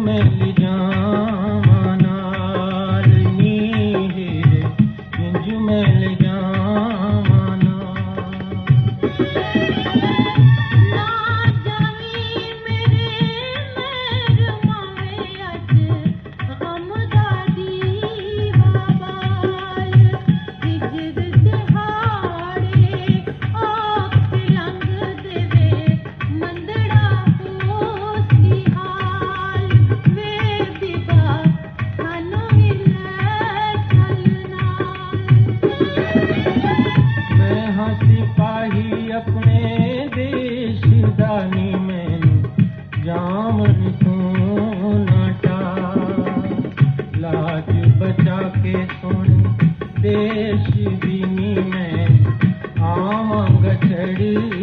मेरी जान ਸਿਪਾਹੀ ਆਪਣੇ ਦੇਸ਼ ਦਾ ਨੀ ਮੈਨੂੰ ਜਾਮਨ ਤੂੰ ਨਾ ਲਾਜ ਬਚਾ ਕੇ ਸੁਣ, ਦੇਸ਼ ਦੀ ਨੀ ਮੈਂ, ਆਵਾਂਗਾ ਚੜ੍ਹਦੇ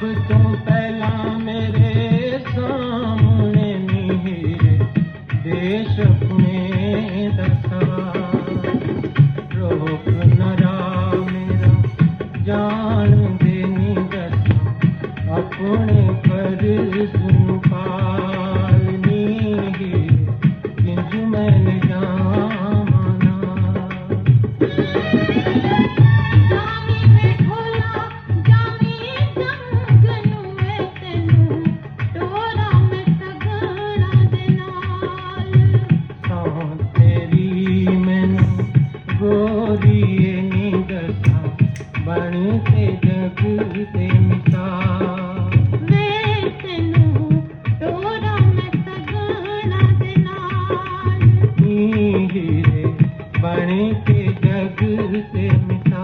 ਸਭ ਤੋਂ ਪਹਿਲਾਂ ਮੇਰੇ ਸਾਹਮਣੇ ਨਹੀਂ ਦੇਸ਼ ਆਪਣੇ ਦਾ ਸਵਾਲ ਰੋਕ ਨਾ ਮੇਰਾ ਜਾਣ ਦੇ ਨੀ ਦੱਸਾਂ। ਆਪਣੇ ਫਰਜ਼ प्रेमिका